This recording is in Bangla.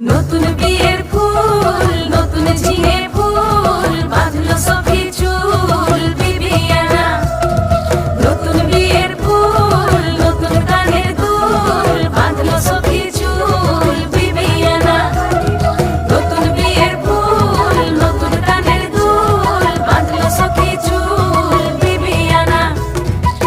নতুন বিয়ে